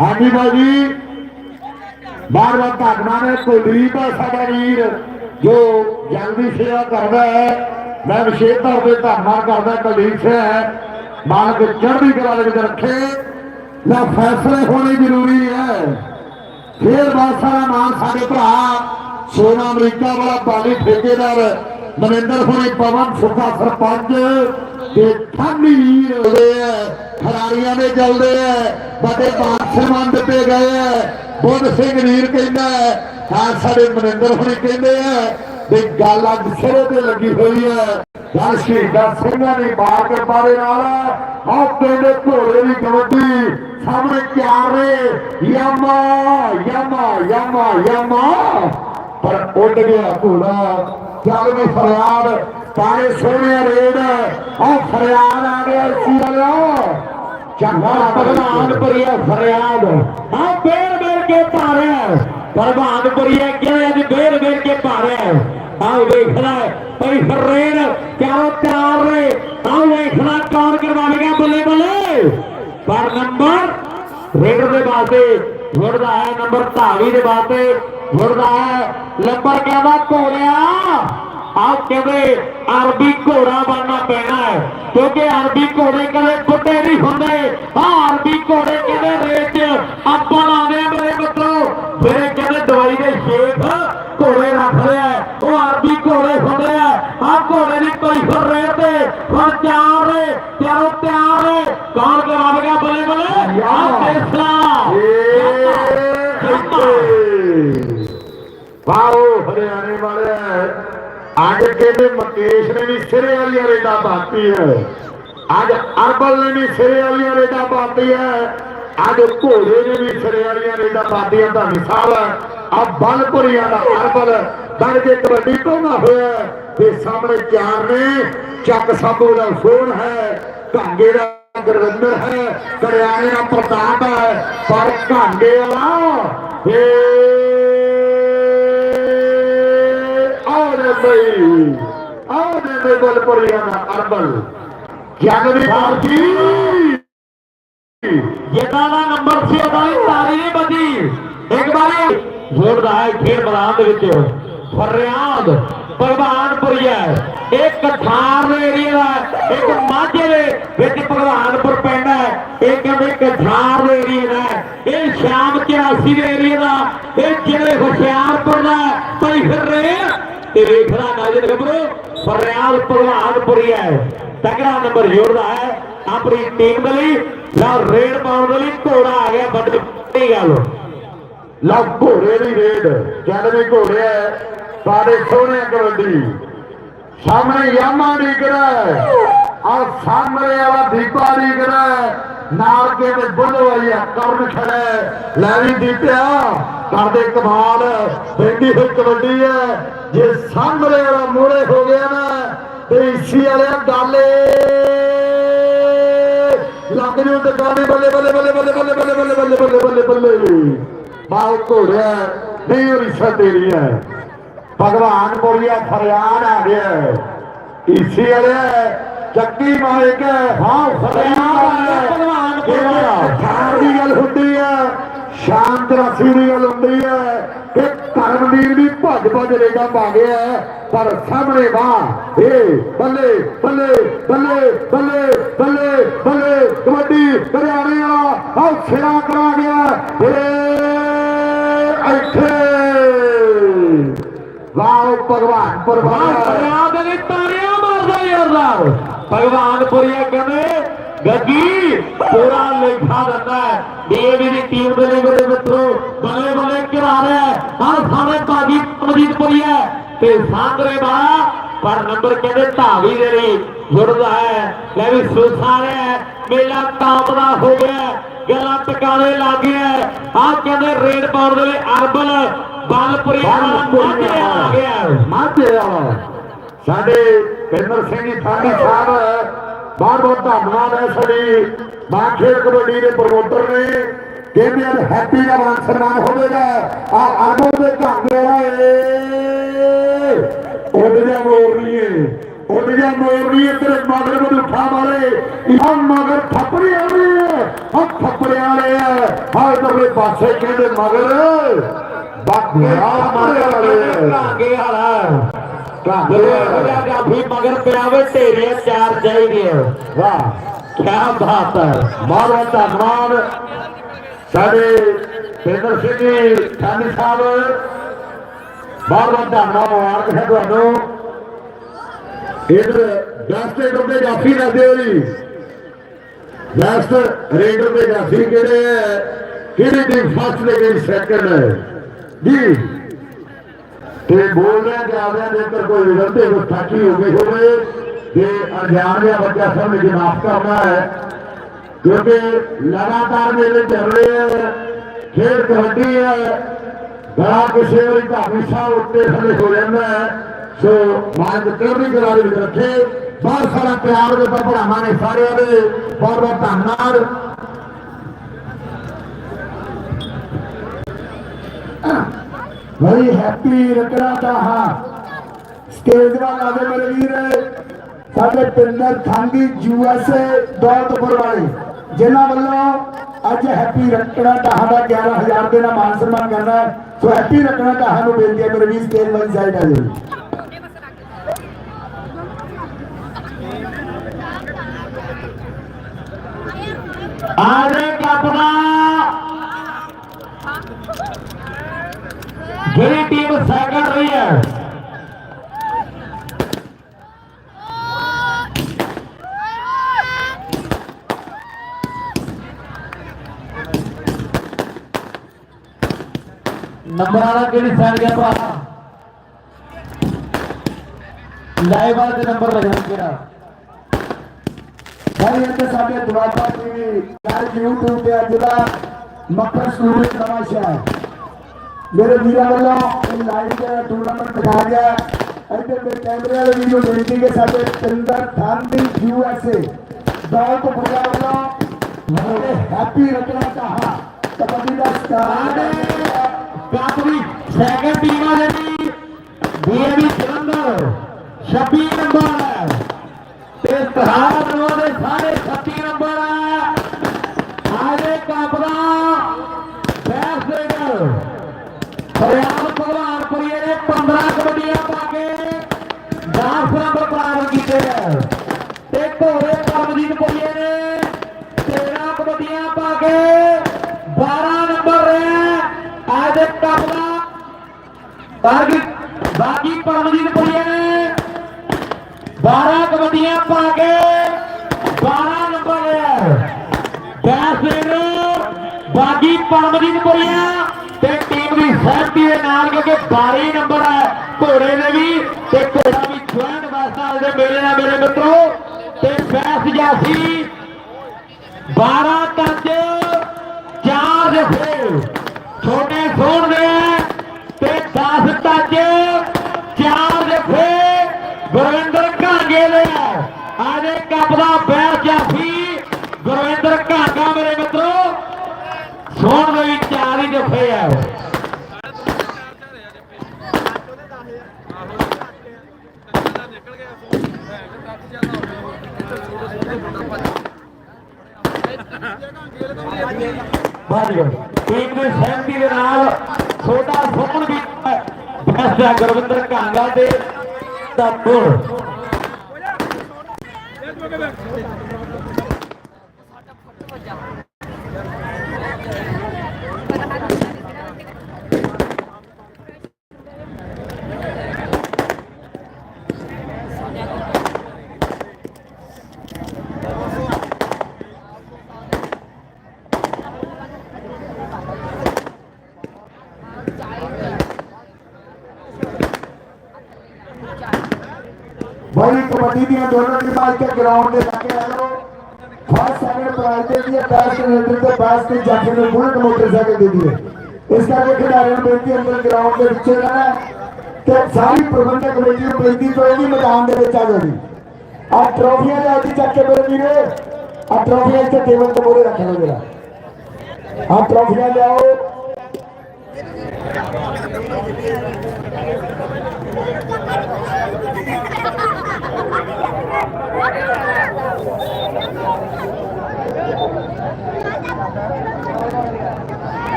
ਹਾਂਜੀ ਬਾਜੀ ਬਾਰ ਬਾਰ ਧੰਨਵਾਦ ਹੈ ਕੁਲਦੀਪ ਸਾਡਾ ਵੀਰ ਜੋ ਜਲਦੀ ਸੇਵਾ ਕਰਦਾ ਹੈ। ਮੈਂ ਵਿਸ਼ੇਸ਼ ਤੌਰ ਤੇ ਧੰਨਵਾਦ ਕਰਦਾ ਕੁਲਦੀਪ ਸਿੰਘ। ਮਾਲਕ ਚੜ੍ਹਦੀ ਕਲਾ ਦੇ ਵਿੱਚ ਰੱਖੇ। ਨਾ ਫੈਸਲੇ ਹੋਣੇ ਜ਼ਰੂਰੀ ਹੈ। ਫੇਰ ਬਹੁਤ ਸਾਰਾ ਨਾਮ ਸਾਡੇ ਭਰਾ ਸੋਨਾ ਅਮਰੀਕਾ ਵਾਲਾ ਬਾਲੀ ਠੇਕੇਦਾਰ ਮਨਿੰਦਰ ਹੋਣੀ ਪਵਨ, ਸੁਖਾ ਸਰਪੰਚ। ਤੇ ਠਾਨੀ ਵੀਰ ਆ ਖਿਡਾਰੀਆਂ ਦੇ ਜਲਦੇ ਆ ਬੜੇ ਬਾਦ ਦਿੱਤੇ ਗਏ ਆ। ਬੁੱਧ ਸਿੰਘ ਵੀਰ ਕਹਿੰਦਾ ਹਾਂ ਸਾਡੇ ਮਨਿੰਦਰ ਹੋਣੀ ਕਹਿੰਦੇ ਆ ਵੀ ਗੱਲ ਅੱਜ ਸਿਰੇ ਤੇ ਲੱਗੀ ਹੋਈ ਹੈ ਗੱਲ ਸ਼ਹੀਦਾਂ ਸਿੰਘਾਂ ਦੀ ਮਾਰ ਕੇ ਬਾਰੇ ਨਾਲ ਆਹ ਪਿੰਡ ਘੋੜੇ ਦੀ ਕਬੱਡੀ ਸਾਹਮਣੇ ਚਾਰੇ ਯਮਾ ਯਮਾ ਯਮਾ ਯਮਾ। ਪਰ ਉੱਡ ਗਿਆ ਘੋੜਾ। ਚੱਲ ਵੀ ਫਰਿਆਦ पानी सोने रेड और फरियाद आ गया भगवान पर यह फरियाद। हाँ बेर बेर के पारे भगवान पर यह क्या बेर बेर के पारे आओ देखना भाई रेड चारों तैयार रहे आओ देखना कौन करवाएगा बल्ले बल्ले पर नंबर, रेड के बाद घुड़दा है नंबर धावी के बाद घुड़दा है नंबर क्या बात हो ਆਪ ਕਹਿੰਦੇ ਅਰਬੀ ਘੋੜਾ ਬਣਨਾ ਪੈਣਾ ਹੈ, ਕਿਉਂਕਿ ਅਰਬੀ ਘੋੜੇ ਕਦੇ ਫੁੱਟੇ ਨਹੀਂ ਹੁੰਦੇ। ਆ ਅਰਬੀ ਘੋੜੇ ਕਹਿੰਦੇ ਰੇਟ ਆਪਾਂ ਲਾਉਂਦੇ ਮੇਰੇ ਮਿੱਤਰੋ। ਫਿਰ ਕਹਿੰਦੇ ਦਵਾਈ ਦੇ ਸ਼ੇਖ ਘੋੜੇ ਰੱਖ ਲਿਆ ਉਹ ਅਰਬੀ ਘੋੜੇ ਹੁੰਦੇ ਆ ਆ ਘੋੜੇ ਨੇ ਕੋਈ ਫਿਰ ਰੇਟ ਤੇ, ਹੁਣ ਤਿਆਰ ਨੇ ਚਾਰੋਂ ਤਿਆਰ ਨੇ। ਕੌਣ ਕਰਾਵੇਗਾ ਬੱਲੇ ਬੱਲੇ? ਆ ਫੈਸਲਾ आज अकेले मुकेश ने भी सिरे वाली रेडा पाती है आज अरबल ने भी सिरे वाली रेडा पाती है आज घोड़े ने भी सिरे वाली रेडा पाती है धन साहब अब बलपुरिया का अरबल बन के कबड्डी टोना होया ਤੇ ਸਾਹਮਣੇ ਚਾਰ ਨੇ ਚੱਕ ਸਾਬੋ ਦਾ ਫੋਨ ਹੈ ਢਾਂਗੇ ਦਾ ਗੁਰਵਿੰਦਰ ਹੈ ਕਰਿਆਣੇ ਦਾ ਪ੍ਰਤਾਪ ਹੈ ਪਰ ਢਾਂਗੇ ਵਾਲਾ ਏ ਆਉਣੇ ਬਈ ਆਉਣੇ ਬਈ ਬਲਪੁਰੀਆਂ ਦਾ ਅਰਬਲ। ਜਗ ਦੀ। ਬਾਜੀ ਜਿੱਦਾਂ ਦਾ ਨੰਬਰ ਸੀ, ਉਹਦਾ ਤਾਰੀ ਨਹੀਂ ਇੱਕ ਵਾਰੀ ਜ਼ੋਰਦਾਰ ਹੈ ਖੇਡ ਮੈਦਾਨ ਦੇ ਵਿੱਚ। ਫਰਿਆਦ ਭਗਵਾਨਪੁਰੀਆ ਇੱਕ ਠਾਰ ਦੇ ਏਰੀਆ ਦਾ ਇੱਕ ਮਾਝੇ ਦੇ ਵਿੱਚ ਭਗਵਾਨਪੁਰ ਪੈਂਦਾ ਹੈ। ਇਹ ਕਹਿੰਦੇ ਕਠਾਰ ਦੇ ਏਰੀਆ ਦਾ ਇਹ ਸ਼ਾਮ 84 ਦੇ ਏਰੀਆ ਦਾ, ਇਹ ਜ਼ਿਲ੍ਹੇ ਹੁਸ਼ਿਆਰਪੁਰ ਦਾ ਹੈ। ਭਾਈ ਫਿਰੇ ਤੇ ਵੇਖਣਾ ਨਾਜ਼ਰ ਗੱਭਰੂ ਫਰਿਆਦ ਭਗਵਾਨਪੁਰੀਆ ਹੈ। ਤਗੜਾ ਨੰਬਰ ਜੋੜਦਾ ਹੈ। ਆਪਣੀ ਟੀਮ ਦੇ ਲਈ ਲਾ ਰੇਡ ਪਾਉਣ ਦੇ ਲਈ ਘੋੜਾ ਆ ਗਿਆ ਵੱਡੀ ਗੱਲ। ਲਾ ਘੋੜੇ ਦੀ ਰੇਡ ਜਦ ਵੀ ਘੋੜੇ ਹੈ ਸਾਡੇ ਸੋਹਣੇ ਕਬੱਡੀ ਸਾਹਮਣੇ ਯਾਮਾ ਡੀਗਰਾ ਆ ਸਾਹਮਣੇ ਵਾਲਾ ਦੀਪਾ ਡੀਗਰਾ ਨਾਲ ਕੇ ਤੇ ਬੁੱਧਵਾਈਆ ਕਰਨ ਖੜਾ ਹੈ। ਲੈ ਵੀ ਦੀਪਿਆ ਕਰਦੇ ਕਮਾਲ ਬੈਂਦੀ ਹੋਈ ਕਬੱਡੀ ਹੈ ਜੇ ਸਾਹਮਣੇ ਵਾਲਾ ਮੂਰੇ ਹੋ ਗਿਆ ਨਾ ਤੇ ਇਸੀ ਵਾਲੇ ਡਾਲੇ ਲੱਗ ਜੂ ਤੇ ਗਾਣੇ ਬੱਲੇ ਬੱਲੇ ਬੱਲੇ ਬੱਲੇ ਬੱਲੇ ਬੱਲੇ ਬੱਲੇ ਬੱਲੇ ਬੱਲੇ ਬੱਲੇ ਬੱਲੇ ਬਾਹਰ ਘੋੜਿਆ ਨਹੀਂ ਹੋਰੀ ਤੇਰੀ ਹੈ ਭਗਵਾਨ ਬੋਲਿਆ ਫਰਿਆਦ ਆ ਗਿਆ ਇਸੀ ਵਾਲੇ ਚੱਕੀ ਮਾਇਕ ਹਾਂ ਫਰਿਆਦ 83 ਦੀ ਗੱਲ ਹੁੰਦੀ ਹੈ ਕਿ ਧਰਮਵੀਰ ਵੀ ਭੱਜ ਭੱਜ ਰੇਗਾ ਪਾ ਗਿਆ ਪਰ ਸਾਹਮਣੇ ਬਾਹ ਇਹ ਬੱਲੇ ਬੱਲੇ ਬੱਲੇ ਬੱਲੇ ਬੱਲੇ ਬੱਲੇ, ਕਬੱਡੀ ਹਰਿਆਣੇ ਵਾਲਾ ਹੌਸਲਾ ਕਰਾ ਗਿਆ ਇਹ ਇੱਥੇ। ਵਾਹ ਭਗਵਾਨ ਪਰਵਾਹ ਦੇ ਤਾਰਿਆਂ ਮਾਰਦਾ ਯਾਰ ਭਗਵਾਨ ਪੁਰੀਆ ਕਹਿੰਦੇ ਗੱਗੀ ਪੂਰਾ ਲੇਖਾ ਦਿੰਦਾ ਹੈ। ਡੀਏਵੀ ਦੀ ਟੀਮ ਦੇ ਲਈ ਮੇਰੇ ਮਿੱਤਰੋ ਬੱਲੇ ਬੱਲੇ ਕਰਾ ਰਿਹਾ ਹੈ। ਹਰ ਸਾਹਮਣੇ ਭਾਜੀ ਅਮਜੀਤਪੁਰੀਆ ਤੇ ਸਾਂਦਰੇ ਬਾ ਪਰ ਨੰਬਰ ਕਹਿੰਦੇ ਧਾਵੀ ਦੇ ਲਈ ਜੁੜਦਾ ਹੈ। ਲੈ ਵੀ ਸੁਸਾ ਰਿਹਾ ਹੈ। ਮੇਲਾ ਤਾਪਦਾ ਹੋ ਗਿਆ ਹੈ, ਗੱਲਾਂ ਟਿਕਾਣੇ ਲੱਗ ਗਿਆ ਆ ਕਹਿੰਦੇ ਰੇਡ ਪਾਉਣ ਦੇ ਲਈ ਅਰਬਲ ਬਲਪੁਰੀ ਆ ਗਿਆ ਹੈ। ਮਾਝੇ ਵਾਲਾ ਸਾਡੇ ਪਿੰਦਰ ਸਿੰਘ ਜੀ ਠਾਂਡੀ ਸਾਹਿਬ ਬਹੁਤ ਬਹੁਤ ਧੰਨਵਾਦ ਹੈ ਸਾਡੀ ਮਾਂ ਖੇਡ ਕਬੱਡੀ ਦੇ ਪ੍ਰਮੋਟਰ ਨੇ, ਕਹਿੰਦੇ ਅੱਜ ਹੈਪੀ ਦਾ ਮਾਨ ਸਨਮਾਨ ਹੋਵੇਗਾ। ਆ ਆਗੋ ਦੇ ਘਾਂਗੇ ਵਾਲੇ ਉਹਦੇ ਜਾਂ ਮੋਰਨੀਏ ਉਹਦੇ ਮੋਰਨੀਏ, ਤੇਰੇ ਮਗਰ ਨੂੰ ਉਠਾ ਮਾਰੇ। ਇਹ ਮਗਰ ਥੱਪੜੇ ਆਲੇ ਆ ਆ ਥੱਪੜੇ ਆਲੇ ਆ। ਇਧਰਲੇ ਪਾਸੇ ਕਹਿੰਦੇ, ਮਗਰ, ਬਾਕੀ ਮਗਰ ਵਾਲੇ ਢਾਂਗੇ ਵਾਲਾ ਜਾਫੀ ਮਗਰ ਪਿਆ ਵੇ ਢੇਰੀਆਂ ਚਾਰ ਚਾਹੀਦੇ ਵਾਹ ਕੀ ਬਾਤ ਹੈ। ਮਾਰਵਾ ਧੰਨਵਾਦ ਸਾਡੇ ਪੇਂਦਰ ਸਿੰਘ ਜੀ ਠਾਣੀ ਸਾਹਿਬ। ਮਾਰਵਾ ਧੰਨਵਾਦ ਮੁਬਾਰਕ ਹੈ ਤੁਹਾਨੂੰ। ਇਧਰ ਬੈਸਟ ਰੇਡਰ ਦੇ ਜਾਫੀ ਦੱਸਦੇ ਹੋ ਜੀ। ਬੈਸਟ ਰੇਡਰ ਦੇ ਜਾਫੀ ਕਿਹੜੇ ਹੈ? ਕਿਹੜੀ ਟੀਮ ਫਸਟ ਤੇ ਕਿਹੜੀ ਸੈਕੰਡ ਹੈ? ਜੀ। ਤੇ ਬੋਲ ਰਿਹਾ ਦੇ ਅੰਦਰ ਕੋਈ ਗਲਤੀ ਕੋਈ ਸਾਖੀ ਹੋ ਗਈ ਹੋਵੇ ਤੇ ਅਣਜਾਣ ਜਿਹਾ ਬੱਚਾ ਸਮਝ ਕੇ ਮਾਫ ਕਰਨਾ ਹੈ ਕਿਉਂਕਿ ਲਗਾਤਾਰ ਮੇਲੇ ਚੱਲ ਰਹੇ ਹੈ, ਖੇਡ ਕਬੱਡੀ ਹੈ, ਬੜਾ ਕਿਸੇ ਵਾਰੀ ਧਾਮੀ ਸਾਹਿਬ ਉੱਤੇ ਥੱਲੇ ਹੋ ਜਾਂਦਾ ਹੈ। ਸੋ ਮਾਨ ਕਰਨੀ ਕਰਾ ਵਿੱਚ ਰੱਖੇ। ਬਹੁਤ ਸਾਰਾ ਪਿਆਰ ਦੇ ਭਰਾਵਾਂ ਨੇ ਸਾਰਿਆਂ ਦੇ ਬਹੁਤ ਬਹੁਤ ਧੰਨਵਾਦ। ਬਈ ਹੈਪੀ ਰਕੜਾ ਦਾ ਸਟੇਜ ਵੱਲ ਆਵੇ ਮੇਰੇ ਵੀਰ, ਸਾਡੇ ਪਿੰਦਰ ਥਾਂਗੀ ਯੂਐਸਏ ਦੌਲਤਪੁਰ ਵਾਲੇ, ਜਿਨ੍ਹਾਂ ਵੱਲੋਂ ਅੱਜ ਹੈਪੀ ਰਕੜਾ ਦਾ ਦਾ 11000 ਦੇ ਨਾਲ ਮਾਨ ਸਨਮਾਨ ਕਰਨਾ ਸੋ ਹੈਪੀ ਰਕੜਾ ਦਾ ਨੂੰ ਬੇਨਤੀ ਹੈ ਮੇਰੇ ਵੀਰ ਸਟੇਜ ਵਾਲੀ ਸਾਈਡ ਆ ਜਾਓ ਆਰੇ ਕਪਦਾ ਜਿਹੜੀ ਟੀਮ ਸੈਕੰਡ ਰਹੀ ਹੈ ਨੰਬਰ ਵਾਲਾ ਕਿਹੜੀ ਸਾਈਡ ਗਿਆ ਭਰਾ ਲਾਈਵ ਵਾਲੇ ਦੇ ਨੰਬਰ ਲੱਗਣਾ ਕਿਹੜਾ ਭਾਈ ਇੱਥੇ ਸਾਡੇ ਦੁਆਬਾ ਟੀਵੀ ਲਾਈਵ YouTube ਤੇ ਅੱਜ ਦਾ ਮੱਖਣ ਸਟੂਡੀਓ ਨਵਾਂ ਸ਼ਹਿਰ ਮੇਰੇ ਵੀਰਾਂ ਵੱਲੋਂ ਇਹ ਲਾਈਵ ਦਾ ਟੂਰਨਾਮੈਂਟ ਦਿਖਾਇਆ ਗਿਆ ਇੱਥੇ ਮੇਰੇ ਕੈਮਰੇ ਵਾਲੇ ਵੀਰ ਨੂੰ ਬੇਨਤੀ ਕਿ ਸਾਡੇ ਪਿੰਦਰ ਥਾਂਦੀ ਯੂਐਸਏ ਦੌਲਤ ਪੁਰਾ ਵੱਲੋਂ ਹੈਪੀ ਰਚਨਾ ਚਾਹਾ ਕਬੱਡੀ ਦਾ ਸਾਡੇ ਸਟਾਰ ਸੈਕੰਡ ਟੀਮ ਆ ਜਿਹੜੀ ਡੀਏਵੀ ਜਲੰਧਰ 26 ਨੰਬਰ ਤੇ ਤਹਾਰ ਨੋ ਦੇ ਸਾਰੇ 36 ਨੰਬਰ ਹੈ। ਕਾਪਦਾ ਬੈਸ ਦੇਗਰ ਫਰਿਆਦ ਭਗਵਾਨਪੁਰੀਏ ਨੇ 15 ਕਬੱਡੀਆਂ ਪਾ ਕੇ 10 ਨੰਬਰ ਪ੍ਰਾਪਤ ਕੀਤੇ ਹੈ। ਤੇ ਘੋੜੇ ਪਰਮਜੀਤ ਪੁਰੀਏ ਨੇ 13 ਕਬੱਡੀਆਂ ਪਾ ਕੇ 12 ਨੰਬਰ ਰਿਹਾ ਅੱਜ ਦੇ ਕੱਪ ਦਾ ਬਾਕੀ ਬਾਕੀ ਪਰਮਜੀਤ ਪੁਰੀਏ ਨੇ 12 ਕਬੱਡੀਆਂ ਪਾ ਕੇ 12 ਨੰਬਰ ਬੈਸ ਦੇਗਰ ਬਾਗੀ ਪਰਮਜੀਤ ਪੁਰੀਆ ਤੇ ਟੀਮ ਦੀ ਸਹਿਮਤੀ ਦੇ ਨਾਲ ਕਿਉਂਕਿ 12 ਨੰਬਰ ਹੈ, ਘੋੜੇ ਦੇ ਵੀ ਤੇ ਘੋੜਾ ਵੀ ਜੁਆਇੰਟ ਵਾਸਤਾ ਦੇ ਮੇਲੇ ਨਾਲ ਮੇਰੇ ਮਿੱਤਰੋ ਤੇ ਬੈਸ ਜਾਸੀ 12 ਤੱਜ ਚਾਰ ਜਫੇ ਛੋਟੇ ਸੋਣ ਦੇ ਤੇ 10 ਤੱਜ ਚਾਰ ਜਫੇ ਗੁਰਵਿੰਦਰ ਘਾਂਗੇ ਦੇ। ਆਜੇ ਕੱਪ ਦਾ ਬੈਸ ਜਾਫੀ। ਗੁਰਵਿੰਦਰ ਘਾਂਗਾ ਮੇਰੇ ਮਿੱਤਰੋ। ਸੋਣ ਦੇ ਵੀ ਚਾਰ ਹੀ ਜਫੇ ਆ ਬਾਜ ਟੀਮ ਦੇ ਸਹਿਮਤੀ ਦੇ ਨਾਲ ਛੋਟਾ ਸੁਮਨ ਵੀ ਬੈਸਟ ਗੁਰਵਿੰਦਰ ਘਾਂਗਾ ਤੇ। ਦਾ ਗੁਣ ਬੜੀ ਕਬੱਡੀ ਦੀਆਂ ਦੋਨੋਂ ਟੀਮਾਂ ਇੱਥੇ ਗਰਾਊਂਡ ਦੇ ਲੱਗੇ ਆ ਲੋ ਫਸਟ ਸੈਕਿੰਡ ਪ੍ਰਾਈਜ਼ ਦੇ ਦੀ ਬੈਸਟ ਰੇਡਰ ਤੇ ਬੈਸਟ ਜੱਜ ਨੂੰ ਬੁਲਟ ਮੋਟਰਸਾਈਕਲ ਦੇ ਦੀ ਇਸ ਕਰਕੇ ਖਿਡਾਰੀਆਂ ਨੂੰ ਬੇਨਤੀ ਹੈ ਅੰਦਰ ਗਰਾਊਂਡ ਦੇ ਵਿੱਚ ਰਹਿਣਾ ਹੈ ਤੇ ਸਾਰੀ ਪ੍ਰਬੰਧਕ ਕਮੇਟੀ ਨੂੰ ਬੇਨਤੀ ਕਰੇਗੀ ਮੈਦਾਨ ਦੇ ਵਿੱਚ ਆ ਜਾਓ ਜੀ ਆ ਟਰੋਫੀਆਂ ਲੈ ਕੇ ਚੱਕ ਕੇ ਮੇਰੇ ਵੀਰੇ ਆ ਟਰੋਫੀਆਂ ਇੱਥੇ ਟੇਬਲ ਤੇ ਮੋਰੇ ਰੱਖ ਲਓ ਜਰਾ ਆ ਟਰੋਫੀਆਂ ਲਿਆਓ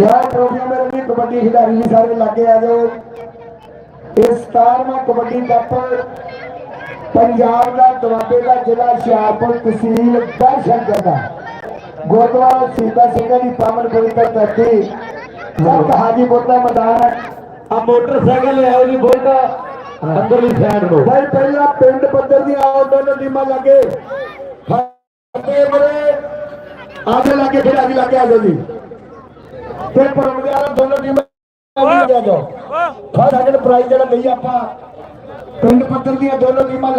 ਯਾਰ ਟਰੋਫੀ ਮੇਰੇ ਲਈ ਕਬੱਡੀ ਖਿਡਾਰੀ ਜੀ ਸਾਰੇ ਲੱਗੇ ਆ ਜਾਓ। ਇਸ 17ਵਾਂ ਕਬੱਡੀ ਕੱਪ ਪੰਜਾਬ ਦਾ, ਦੁਆਬੇ ਦਾ, ਜ਼ਿਲ੍ਹਾ ਸ਼ਾਹਪੁਰ ਤਹਿਸੀਲ ਦਰਸ਼ਨਗਰ ਦਾ। ਗੁਰਦੁਆਰਾ ਸੀਤਾ ਸਿੰਘਾਂ ਦੀ ਪਾਵਨ ਪਵਿੱਤਰ ਧਰਤੀ। ਸਤ ਹਾਜੀਪੁਰ ਦਾ ਮੈਦਾਨ ਹੈ। ਆ ਮੋਟਰਸਾਈਕਲ ਲਿਆਓ ਜੀ ਬੁਲਟ। ਅੰਦਰਲੀ ਸਾਈਡ ਨੂੰ। ਭਾਈ ਪਹਿਲਾਂ ਪਿੰਡ ਪੱਧਰ ਦੀਆਂ ਆਉ ਦੋਨੋਂ ਟੀਮਾਂ ਲੱਗੇ ਫੱਟੇ ਬਰੇ ਆਗੇ ਲੱਗੇ ਫਿਰ ਆਗੇ ਲੱਗੇ ਆ ਜਾਓ ਜੀ। ਤੇ ਪਰਮਗਾਰਾ ਦੋਨੋਂ ਟੀਮਾਂ ਆਗੇ ਲੱਗੇ ਆ ਜਾਓ। ਫਾਸਟ ਸੈਕਿੰਡ ਪ੍ਰਾਈਜ਼ ਜਿਹੜਾ ਲਈ ਆਪਾਂ। ਪਿੰਡ ਪੱਧਰ ਦੀਆਂ ਦੋਨੋਂ ਟੀਮਾਂ ਲੱਗ